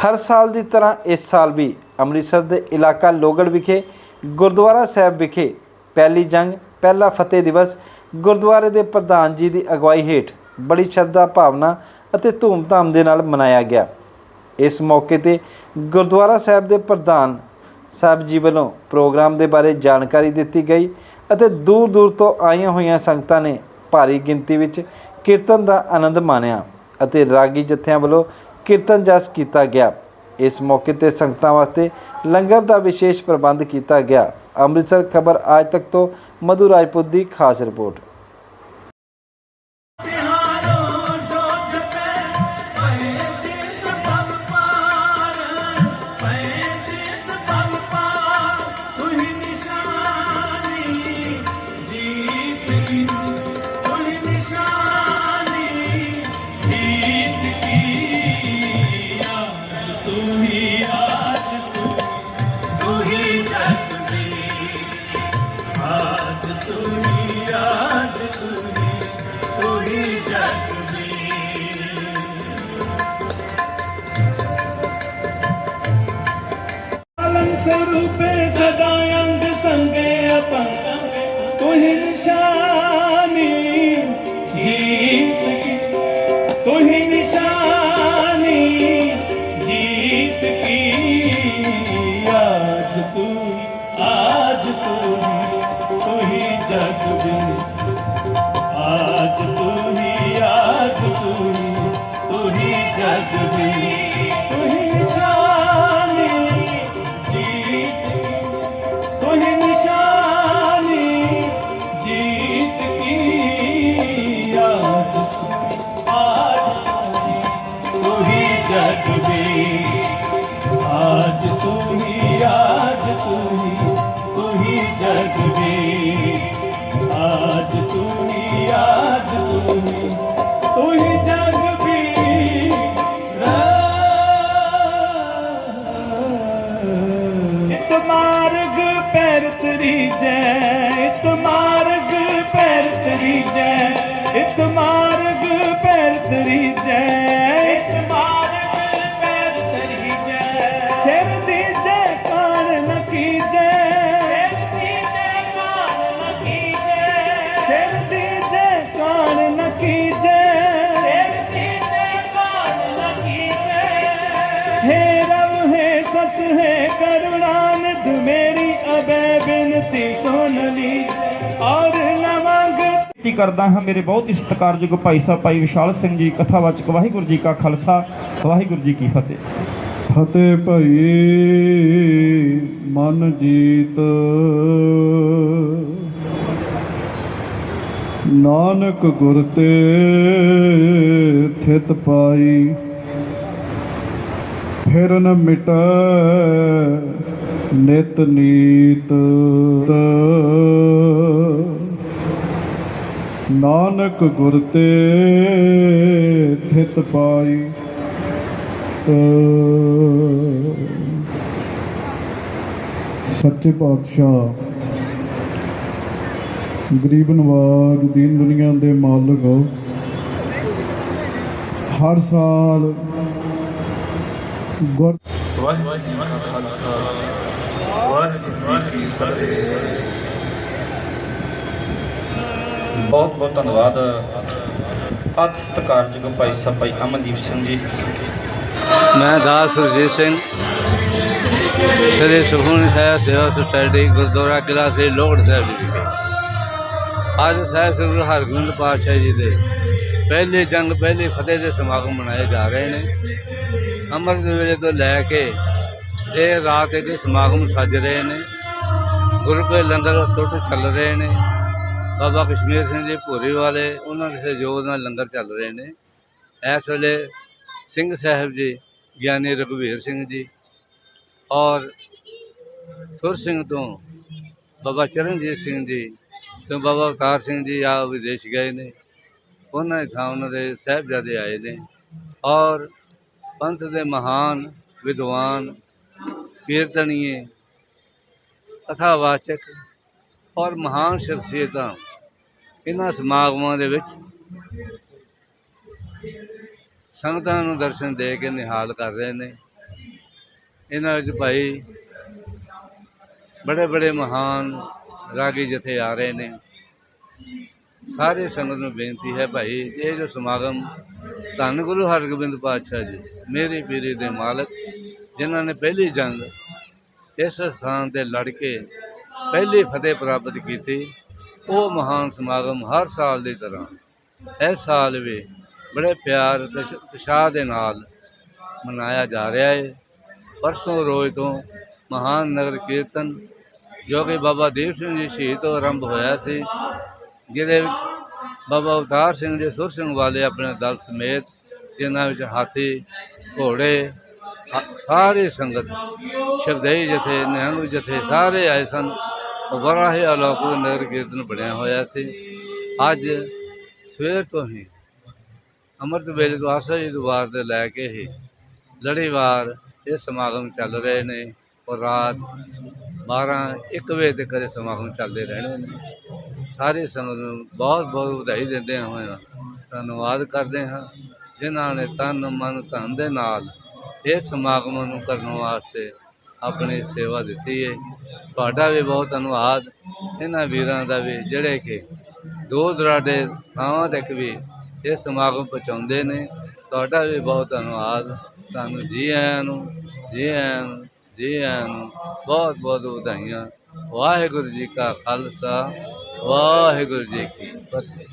ਹਰ ਸਾਲ ਦੀ ਤਰ੍ਹਾਂ ਇਸ ਸਾਲ ਵੀ ਅੰਮ੍ਰਿਤਸਰ ਦੇ ਇਲਾਕਾ ਲੋਗੜ ਵਿਖੇ, ਗੁਰਦੁਆਰਾ ਸਾਹਿਬ ਵਿਖੇ ਪਹਿਲੀ ਜੰਗ, ਪਹਿਲਾ ਫਤਿਹ ਦਿਵਸ, ਗੁਰਦੁਆਰੇ ਦੇ ਪ੍ਰਧਾਨ ਜੀ ਦੀ ਅਗਵਾਈ ਹੇਠ ਬੜੀ ਸ਼ਰਧਾ ਭਾਵਨਾ ਅਤੇ ਧੂਮਧਾਮ ਦੇ ਨਾਲ ਮਨਾਇਆ ਗਿਆ। ਇਸ ਮੌਕੇ ਤੇ ਗੁਰਦੁਆਰਾ ਸਾਹਿਬ ਦੇ ਪ੍ਰਧਾਨ ਸਾਹਿਬ ਜੀ ਵੱਲੋਂ ਪ੍ਰੋਗਰਾਮ ਦੇ ਬਾਰੇ ਜਾਣਕਾਰੀ ਦਿੱਤੀ ਗਈ ਅਤੇ ਦੂਰ ਦੂਰ ਤੋਂ ਆਈਆਂ ਹੋਈਆਂ ਸੰਗਤਾਂ ਨੇ ਭਾਰੀ ਗਿਣਤੀ ਵਿੱਚ ਕੀਰਤਨ ਦਾ ਆਨੰਦ ਮਾਣਿਆ ਅਤੇ ਰਾਗੀ ਜਥਿਆਂ ਵੱਲੋਂ ਕੀਰਤਨ ਜਸ ਕੀਤਾ ਗਿਆ। ਇਸ ਮੌਕੇ ਤੇ ਸੰਗਤਾਂ ਵਾਸਤੇ ਲੰਗਰ ਦਾ ਵਿਸ਼ੇਸ਼ ਪ੍ਰਬੰਧ ਕੀਤਾ ਗਿਆ। ਅੰਮ੍ਰਿਤਸਰ ਖਬਰ ਅੱਜ ਤੱਕ ਤੋਂ ਮਧੂ ਰਾਜਪੂਤ ਦੀ ਖਾਸ ਰਿਪੋਰਟ। स्वरूपे सदा संगे अपंग तुहि निशानी जीत की, तुहि निशानी जीत की। आज तू आज तू तुह जग आज तू ਤਰੀ ਜੈ ਇਤ ਮਾਰਗ ਪੈਰ ਤਰੀ ਜੈ। ਕੀ ਕਰਦਾ ਹਾਂ ਮੇਰੇ ਬਹੁਤ ਹੀ ਸਤਿਕਾਰਯੋਗ ਭਾਈ ਸਾਹਿਬ ਭਾਈ ਵਿਸ਼ਾਲ ਸਿੰਘ ਜੀ ਕਥਾਵਾਚਕ ਵਾਹਿਗੁਰੂ ਜੀ ਕਾ ਖਾਲਸਾ ਵਾਹਿਗੁਰੂ ਜੀ ਕੀ ਫਤਿਹ। ਫਤਿਹ ਭਈ ਮਨ ਜੀਤ। ਨਾਨਕ ਗੁਰ ਤੇ ਥਿਤ ਪਾਈ ਫਿਰ ਨ ਮਿਟੈ ਨਿਤ ਨੀਤ। ਨਾਨਕ ਗੁਰ ਤੇ ਥਿਤ ਪਾਈ। ਸੱਚੇ ਪਾਤਸ਼ਾਹ, ਗਰੀਬ ਨਵਾਜ ਦੀਨ ਦੁਨੀਆ ਦੇ ਮਾਲਕ ਹਰ ਸਾਲ ਗੁਰ ਵਾਹਿਗੁਰੂ ਜੀ ਕਾ ਖਾਲਸਾ। ਵਾਹਿਗੁਰੂ ਜੀ ਕੀ ਫਤਿਹ। ਬਹੁਤ ਬਹੁਤ ਧੰਨਵਾਦ। ਅਤ ਸਤਿਕਾਰਯੋਗ ਭਾਈ ਸਾਹਿਬ, ਭਾਈ ਅਮਨਦੀਪ ਸਿੰਘ ਜੀ। ਮੈਂ ਦਾਸ ਸੁਰਜੀਤ ਸਿੰਘ। ਸ੍ਰੀ ਸੁਖਮਨੀ ਸਾਹਿਬ ਸੇਵਾ ਸੁਸਾਇਟੀ, ਗੁਰਦੁਆਰਾ ਕਿਲਾ ਸ਼੍ਰੀ ਲੋਹੜ ਸਾਹਿਬ ਜੀ ਵਿਖੇ। ਅੱਜ ਸਾਹਿਬ ਸ੍ਰੀ ਗੁਰੂ ਹਰਗੋਬਿੰਦ ਪਾਤਸ਼ਾਹ ਜੀ ਦੇ ਪਹਿਲੇ ਜੰਗ, ਪਹਿਲੇ ਫਤਿਹ ਦੇ ਸਮਾਗਮ ਮਨਾਏ ਜਾ ਰਹੇ ਨੇ। ਅੰਮ੍ਰਿਤ ਵੇਲੇ ਤੋਂ ਲੈ ਕੇ ਇਹ ਰਾਤ ਦੇ ਸਮਾਗਮ ਸੱਜ ਰਹੇ ਨੇ। ਗੁਰੂ ਕੇ ਲੰਗਰ ਟੁੱਟ ਚੱਲ ਰਹੇ ਨੇ। ਬਾਬਾ ਕਸ਼ਮੀਰ ਸਿੰਘ ਜੀ ਭੂਰੀ ਵਾਲੇ, ਉਹਨਾਂ ਦੇ ਸਹਿਯੋਗ ਨਾਲ ਲੰਗਰ ਚੱਲ ਰਹੇ ਨੇ। ਇਸ ਵੇਲੇ ਸਿੰਘ ਸਾਹਿਬ ਜੀ, ਗਿਆਨੀ ਰਘਵੀਰ ਸਿੰਘ ਜੀ ਔਰ ਸੁਰ ਸਿੰਘ ਤੋਂ ਬਾਬਾ ਚਰਨਜੀਤ ਸਿੰਘ ਜੀ ਤੇ ਬਾਬਾ ਅਵਤਾਰ ਸਿੰਘ ਜੀ ਆ ਵਿਦੇਸ਼ ਗਏ ਨੇ। ਉਹਨਾਂ ਦੀ ਥਾਂ ਉਹਨਾਂ ਦੇ ਸਾਹਿਬਜ਼ਾਦੇ ਆਏ ਨੇ ਔਰ ਪੰਥ ਦੇ ਮਹਾਨ ਵਿਦਵਾਨ, ਕੀਰਤਨੀਏ, ਕਥਾਵਾਚਕ ਔਰ ਮਹਾਨ ਸ਼ਖਸੀਅਤਾਂ ਇਹਨਾਂ ਸਮਾਗਮਾਂ ਦੇ ਵਿੱਚ ਸੰਗਤਾਂ ਨੂੰ ਦਰਸ਼ਨ ਦੇ ਕੇ ਨਿਹਾਲ ਕਰ ਰਹੇ ਨੇ। ਇਹਨਾਂ ਵਿੱਚ ਭਾਈ ਬੜੇ ਬੜੇ ਮਹਾਨ ਰਾਗੀ ਜਥੇ ਆ ਰਹੇ ਨੇ। ਸਾਰੇ ਸੰਗਤ ਨੂੰ ਬੇਨਤੀ ਹੈ ਭਾਈ, ਇਹ ਜੋ ਸਮਾਗਮ ਧੰਨ ਗੁਰੂ ਹਰਗੋਬਿੰਦ ਪਾਤਸ਼ਾਹ ਜੀ, ਮੇਰੀ ਪੀਰੀ ਦੇ ਮਾਲਕ, ਜਿਨ੍ਹਾਂ ਨੇ ਪਹਿਲੀ ਜੰਗ ਇਸ ਸਥਾਨ ਤੇ ਲੜ ਕੇ ਪਹਿਲੀ ਫਤਿਹ ਪ੍ਰਾਪਤ ਕੀਤੀ ਉਹ ਮਹਾਨ ਸਮਾਗਮ ਹਰ ਸਾਲ ਦੀ ਤਰ੍ਹਾਂ। ਇਸ ਸਾਲ ਵੀ ਬੜੇ ਪਿਆਰ ਉਤਸ਼ਾਹ ਦੇ ਨਾਲ ਮਨਾਇਆ ਜਾ ਰਿਹਾ ਹੈ ਪਰਸੋਂ ਰੋਜ਼ ਤੋਂ ਮਹਾਨ ਨਗਰ ਕੀਰਤਨ, ਜੋ ਕਿ ਬਾਬਾ ਦੀਪ ਸਿੰਘ ਜੀ ਸ਼ਹੀਦ ਤੋਂ ਆਰੰਭ ਹੋਇਆ ਸੀ, ਜਿਹਦੇ ਵਿੱਚ ਬਾਬਾ ਅਵਤਾਰ ਸਿੰਘ ਜੀ ਸੁਰ ਸਿੰਘ ਵਾਲੇ ਆਪਣੇ ਦਲ ਸਮੇਤ ਜਿਨ੍ਹਾਂ ਵਿੱਚ ਹਾਥੀ, ਘੋੜੇ, ਹ- ਸਾਰੀ ਸੰਗਤ, ਸ਼ਬਦਈ ਜਥੇ, ਨਿਹੰਗ ਜਥੇ ਸਾਰੇ ਆਏ ਸਨ। ਉਹ ਹੀ ਅਲੌਕਿਕ ਨਗਰ ਕੀਰਤਨ ਬਣਿਆ ਹੋਇਆ ਸੀ। ਅੱਜ ਸਵੇਰ ਤੋਂ ਹੀ ਅੰਮ੍ਰਿਤ ਵੇਲੇ ਤੋਂ ਆਸਾ ਜੀ ਦੁਆਰ ਤੇ ਲੈ ਕੇ ਹੀ ਲੜੀਵਾਰ ਇਹ ਸਮਾਗਮ ਚੱਲ ਰਹੇ ਨੇ ਔਰ ਰਾਤ 12 1 ਵਜੇ ਤੱਕ ਇਹ ਸਮਾਗਮ ਚੱਲਦੇ ਰਹਿਣੇ ਨੇ। ਸਾਰੇ ਸੰਗਤ ਨੂੰ ਬਹੁਤ ਬਹੁਤ ਵਧਾਈ ਦਿੰਦੇ ਹੋਏ ਧੰਨਵਾਦ ਕਰਦੇ ਹਾਂ। ਜਿਨ੍ਹਾਂ ਨੇ ਤਨ, ਮਨ, ਧਨ ਦੇ ਨਾਲ ਇਹ ਸਮਾਗਮ ਨੂੰ ਕਰਨ ਵਾਸਤੇ ਆਪਣੀ ਸੇਵਾ ਦਿੱਤੀ ਹੈ ਤੁਹਾਡਾ ਵੀ ਬਹੁਤ ਧੰਨਵਾਦ। ਇਹਨਾਂ ਵੀਰਾਂ ਦਾ ਵੀ, ਜਿਹੜੇ ਕਿ ਦੂਰ ਦਰਾਡੇ ਥਾਵਾਂ ਤੱਕ ਵੀ ਇਹ ਸਮਾਗਮ ਪਹੁੰਚਾਉਂਦੇ ਨੇ। ਤੁਹਾਡਾ ਵੀ ਬਹੁਤ ਧੰਨਵਾਦ। ਤੁਹਾਨੂੰ ਜੀ ਆਇਆਂ ਨੂੰ, ਜੀ ਆਇਆਂ ਨੂੰ, ਜੀ ਆਇਆਂ ਨੂੰ ਬਹੁਤ ਬਹੁਤ ਵਧਾਈਆਂ। ਵਾਹਿਗੁਰੂ ਜੀ ਕਾ ਖਾਲਸਾ, ਵਾਹਿਗੁਰੂ ਜੀ ਕੀ ਫਤਿਹ।